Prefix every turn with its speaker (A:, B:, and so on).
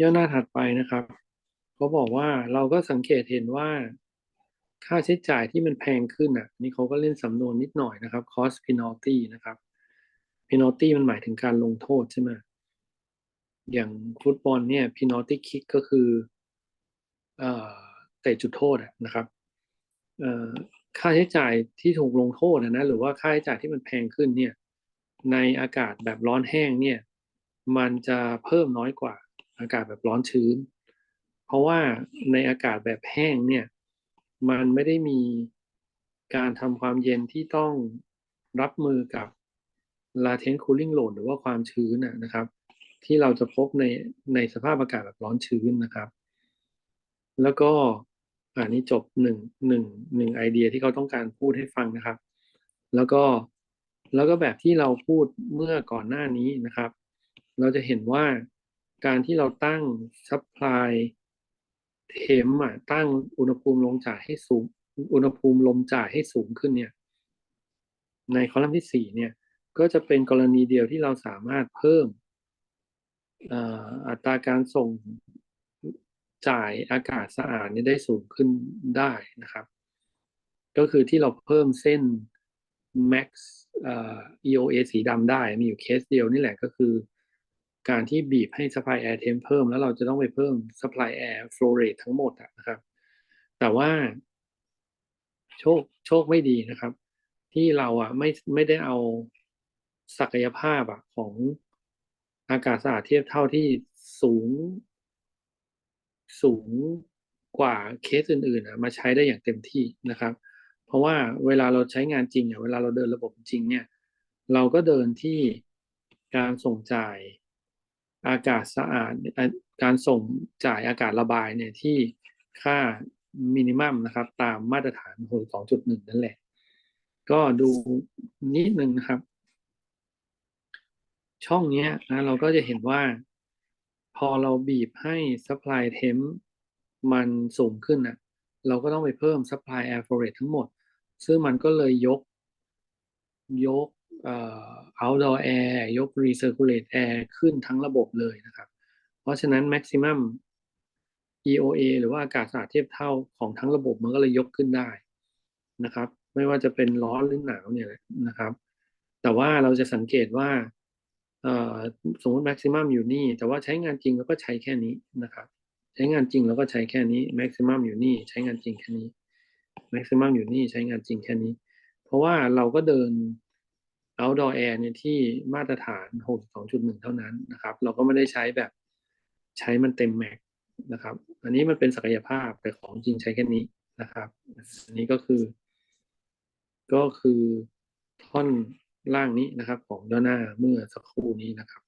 A: ย่อหน้าถัดไปนะครับเขาบอกว่าเราก็สังเกตเห็นว่าค่าใช้จ่ายที่มันแพงขึ้นอะ นี่เขาก็เล่นสำนวนนิดหน่อยนะครับ cost penalty นะครับ penalty มันหมายถึงการลงโทษใช่ไหมอย่างฟุตบอลเนี่ย penalty kick ก็คือเอ่อเตะจุดโทษนะครับค่าใช้จ่ายที่ถูกลงโทษนะนะหรือว่าค่าใช้จ่ายที่มันแพงขึ้นเนี่ยในอากาศแบบร้อนแห้งเนี่ย มันจะเพิ่มน้อยกว่า อากาศแบบร้อนชื้น เพราะว่าในอากาศแบบแห้งเนี่ยมันไม่ได้มีการทำความเย็นที่ต้องรับมือกับ latent cooling load หรือว่าความชื้นนะนะครับ ที่เราจะพบในในสภาพอากาศแบบร้อนชื้นนะครับ แล้วก็อันนี้จบหนึ่งหนึ่งหนึ่งไอเดียที่เขาต้องการพูดให้ฟังนะครับ แล้วก็แล้วก็แบบที่เราพูดเมื่อก่อนหน้านี้นะครับ เราจะเห็นว่า การที่เราตั้ง supply เทมอะตั้งอุณหภูมิลงจ่ายให้สูง อุณหภูมิลมจ่ายให้สูงขึ้นเนี่ย ในคอลัมน์ที่สี่เนี่ย ก็จะเป็นกรณีเดียวที่เราสามารถเพิ่มอัตราการส่งจ่ายอากาศสะอาดนี่ได้สูงขึ้นได้นะครับ ก็คือที่เราเพิ่มเส้น max EOA สีดำได้มีอยู่เคสเดียวนี่แหละก็คือ การที่บีบให้ supply air temp เพิ่ม แล้วเราจะต้องไปเพิ่ม supply air flow rate ทั้งหมดนะครับ แต่ว่า โชคโชคไม่ดีนะครับ ที่เราอะไม่ไม่ได้เอาศักยภาพอะของอากาศสะอาดเทียบเท่าที่สูง สูงกว่าเคสอื่นๆมาใช้ได้อย่างเต็มที่นะครับ เพราะว่าเวลาเราใช้งานจริงอะเวลาเราเดินระบบจริงเนี่ย เราก็เดินที่การส่งจ่าย อากาศสะอาดการส่งจ่ายอากาศระบายเนี่ยที่ค่ามินิมัมนะครับ ตามมาตรฐานหสองจุดหนึ่งนั่นแหละ ก็ดูนิดนึงนะครับ ช่องนี้นะเราก็จะเห็นว่า พอเราบีบให้ supply temp มันสูงขึ้นนะเราก็ต้องไปเพิ่ม supply air f o r a t e ทั้งหมด ซึ่งมันก็เลยยกยก outdoor air ยก recirculate air ขึ้นทั้งระบบเลยนะครับ เพราะฉะนั้น maximum EOA หรือว่าอากาศสะอาดเทียบเท่าของทั้งระบบมันก็เลยยกขึ้นได้นะครับ ไม่ว่าจะเป็นร้อนหรือหนาวเนี่ยนะครับ แต่ว่าเราจะสังเกตว่าสมมติ maximum อยู่นี่ แต่ว่าใช้งานจริงเราก็ใช้แค่นี้นะครับ ใช้งานจริงเราก็ใช้แค่นี้ maximum อยู่นี่ ใช้งานจริงแค่นี้ maximum อยู่นี่ใช้งานจริงแค่นี้ เพราะว่าเราก็เดิน outdoor air เนี่ยที่มาตรฐาน 62.1 เท่านั้นนะครับ เราก็ไม่ได้ใช้แบบใช้มันเต็มแม็กนะครับ อันนี้มันเป็นศักยภาพแต่ของจริงใช้แค่นี้นะครับ อันนี้ก็คือ ก็คือท่อนล่างนี้นะครับ ของด้านหน้าเมื่อสักครู่นี้นะครับ